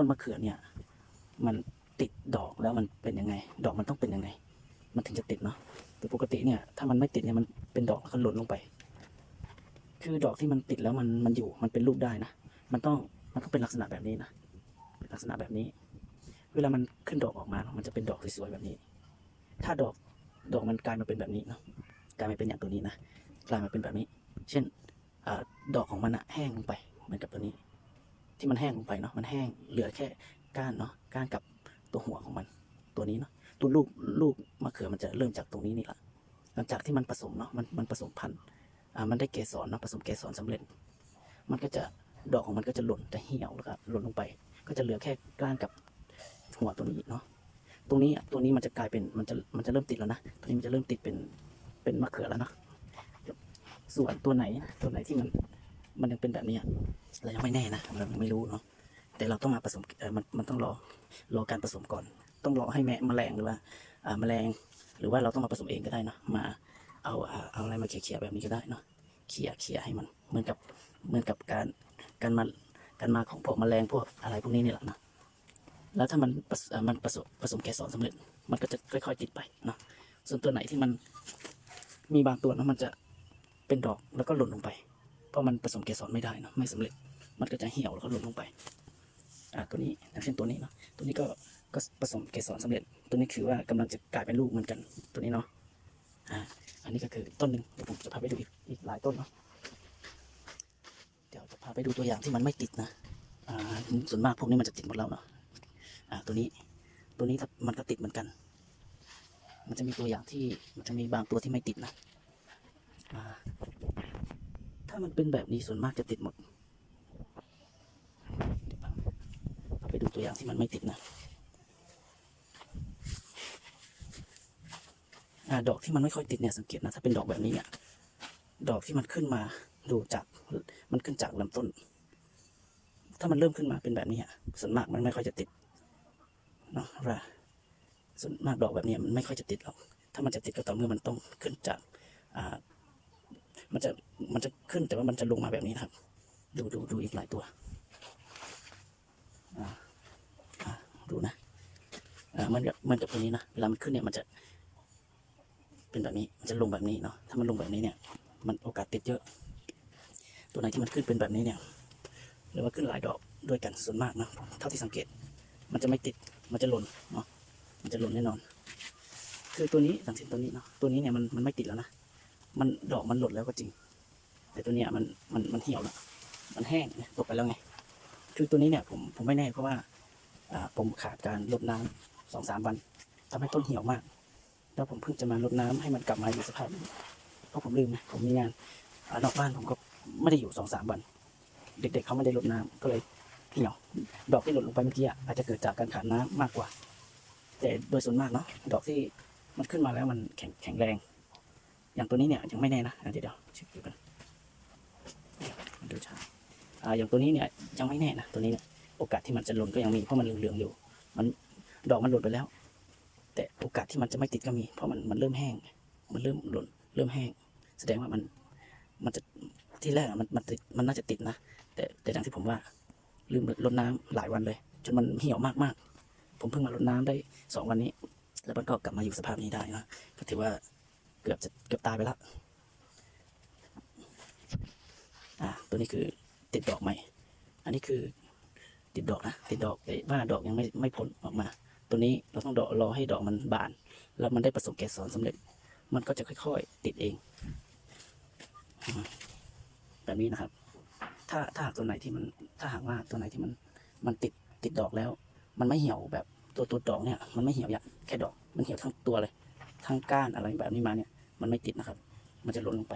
ต้นมะเขือเนี่ย มันติดดอกแล้วมันเป็นยังไง ดอกมันต้องเป็นยังไง มันถึงจะติดเนาะแต่ปกติเนี่ย ถ้ามันไม่ติดเนี่ยมันเป็นดอกแล้วก็หล่นลงไป คือดอกที่มันติดแล้วมันมันอยู่มันเป็นลูกได้นะมันต้องมันต้องเป็นลักษณะแบบนี้นะเป็นลักษณะแบบนี้ เวลามันขึ้นดอกออกมา มันจะเป็นดอกสวยๆแบบนี้ ถ้าดอกดอกมันกลายมาเป็นแบบนี้เนาะกลายมาเป็นอย่างตัวนี้นะกลายมาเป็นแบบนี้ เช่นอดอกของมันอะแห้งลงไปเหมือนกับตัวนี้ ที่มันแห้งลงไปเนาะมันแห้งเหลือแค่ก้านเนาะก้านกับตัวหัวของมัน ตัวนี้เนาะตัวลูกลูกมะเขือมันจะเริ่มจากตรงนี้นี่แหละหลังจากที่มันผสมเนาะมันมันผสมพันธุ์อ่ามันได้เกสรเนาะผสมเกสรสำเร็จ มันก็จะดอกของมันก็จะหล่นจะเหี่ยวแล้วก็หล่นลงไป ก็จะเหลือแค่ก้านกับหัวตัวนี้เนาะตรงนี้ตัวนี้มันจะกลายเป็นมันจะมันจะเริ่มติดแล้วนะตัวนี้มันจะเริ่มติดเป็นเป็นมะเขือแล้วเนาะส่วนตัวไหนตัวไหนที่มัน มันยังเป็นแบบนี้เรายังไม่แน่นะเรายังไม่รู้เนาะแต่เราต้องมาผสมมันมันต้องรอรอการผสมก่อน ต้องรอให้แมแมลงหรือว่าแมลงหรือว่าเราต้องมาผสมเองก็ได้เนาะมาเอาเอาอะไรมาเขี่ยๆแบบนี้ก็ได้เนาะเขี่ยเขี่ยให้มันเหมือนกับเหมือนกับการการมาการมาของพวกแมลงพวกอะไรพวกนี้นี่แหละเนาะแล้วถ้ามันมันผสมผสมเกสรสำเร็จ มันก็จะค่อยๆติดไปเนาะส่วนตัวไหนที่มันมีบางตัวเนาะมันจะเป็นดอกแล้วก็หล่นลงไป เพราะมันผสมเกสรไม่ได้เนาะไม่สำเร็จมันก็จะเหี่ยวแล้วก็หล่นลงไปอ่าตัวนี้อย่างเช่นตัวนี้เนาะตัวนี้ก็ก็ผสมเกสรสำเร็จ ตัวนี้คือว่ากำลังจะกลายเป็นลูกเหมือนกันตัวนี้เนาะอ่าอันนี้ก็คือต้นหนึ่งเดี๋ยวผมจะพาไปดูอีกอีกหลายต้นเนาะเดี๋ยวจะพาไปดูตัวอย่างที่มันไม่ติดนะอ่าส่วนมากพวกนี้มันจะติดหมดแล้วเนาะอ่าตัวนี้ตัวนี้ถ้ามันก็ติดเหมือนกัน มันจะมีตัวอย่างที่มันจะมีบางตัวที่ไม่ติดนะอ่า ถ้ามันเป็นแบบนี้ส่วนมากจะติดหมดเดี๋ยวไปดูตัวอย่างที่มันไม่ติดนะอดอกที่มันไม่ค่อยติดเนี่ยสังเกตนะถ้าเป็นดอกแบบนี้เนี่ยดอกที่มันขึ้นมาดูจากมันขึ้นจากลำต้น ถ้ามันเริ่มขึ้นมาเป็นแบบนี้อะส่วนมากมันไม่ค่อยจะติดเนาะว่าส่วนมากดอกแบบนี้มันไม่ค่อยจะติดหรอกถ้ามันจะติดก็ต่อเมื่อมันต้องขึ้นจากอ่า มันจะมันจะขึ้นแต่ว่ามันจะลงมาแบบนี้นะครับ ดูดูดูอีกหลายตัวอ่าดูนะอ่ามันกับมันกับตัวนี้นะเวลามันขึ้นเนี่ยมันจะ เป็นแบบนี้มันจะลงแบบนี้เนาะถ้ามันลงแบบนี้เนี่ย มันโอกาสติดเยอะ ตัวไหนที่มันขึ้นเป็นแบบนี้เนี่ยหรือว่าขึ้นหลายดอกด้วยกันส่วนมากนะเท่าที่สังเกต มันจะไม่ติดมันจะหล่นเนาะมันจะหล่นแน่นอน คือตัวนี้สังเกตตัวนี้เนาะตัวนี้เนี่ยมันมันไม่ติดแล้วนะ มันดอกมันหล่นแล้วก็จริง แต่ตัวเนี้ยมันมันมันเหี่ยวแล้วมันแห้งตกไปแล้วไง คือตัวนี้เนี่ยผมผมไม่แน่เพราะว่าอ่าผมขาดการรดน้ำสองสามวันทำให้ต้นเหี่ยวมาก แล้วผมเพิ่งจะมารดน้ำให้มันกลับมาอยู่สภาพนี้เพราะผมลืมนะผมมีงานอนอกบ้านผมก็ไม่ได้อยู่สองสามวัน เด็กๆเขาไม่ได้รดน้ำก็เลยเหี่ยวดอกที่หล่นลงไปเมื่อกี้อาจจะเกิดจากการขาดน้ำมากกว่า แต่โดยส่วนมากเนาะดอกที่มันขึ้นมาแล้วมันแข็งแข็งแรง อย่างตัวนี้เนี่ยยังไม่แน่นะเดี๋ยวเดี๋ยวเช็คดูกันดูช้าอ่าอย่างตัวนี้เนี่ยยังไม่แน่นะตัวนี้เนี่ยโอกาสที่มันจะหล่นก็ยังมีเพราะมันเหลืองๆอยู่ มันดอกมันหล่นไปแล้ว แต่โอกาสที่มันจะไม่ติดก็มี เพราะมันมันเริ่มแห้ง มันเริ่มหล่นเริ่มแห้ง แสดงว่ามันมันจะที่แรกมันมันติดมันน่าจะติดนะ แต่แต่อย่างที่ผมว่าลืมรดน้ำหลายวันเลย จนมันเหี่ยวมากๆ ผมเพิ่งมารดน้ำได้สองวันนี้ แล้วมันก็กลับมาอยู่สภาพนี้ได้นะก็ถือว่า เกือบจะเกือบตายไปแล้วอ่าตัวนี้คือติดดอกใหม่ อันนี้คือติดดอกนะติดดอกแต่ว่าดอกยังไม่ไม่ผลออกมา ตัวนี้เราต้องดอกรอให้ดอกมันบาน แล้วมันได้ผสมเกสรสำเร็จ มันก็จะค่อยๆ ติดเอง แบบนี้นะครับ ถ้าถ้าหากตัวไหนที่มัน ถ้าหากว่าตัวไหนที่มันมันติดติดดอกแล้ว มันไม่เหี่ยวแบบตัวตัวดอกเนี่ย มันไม่เหี่ยวอย่างแค่ดอกมันเหี่ยวทั้งตัวเลย ทั้งก้านอะไรแบบนี้มาเนี่ย มันไม่ติดนะครับ มันจะหล่นลงไป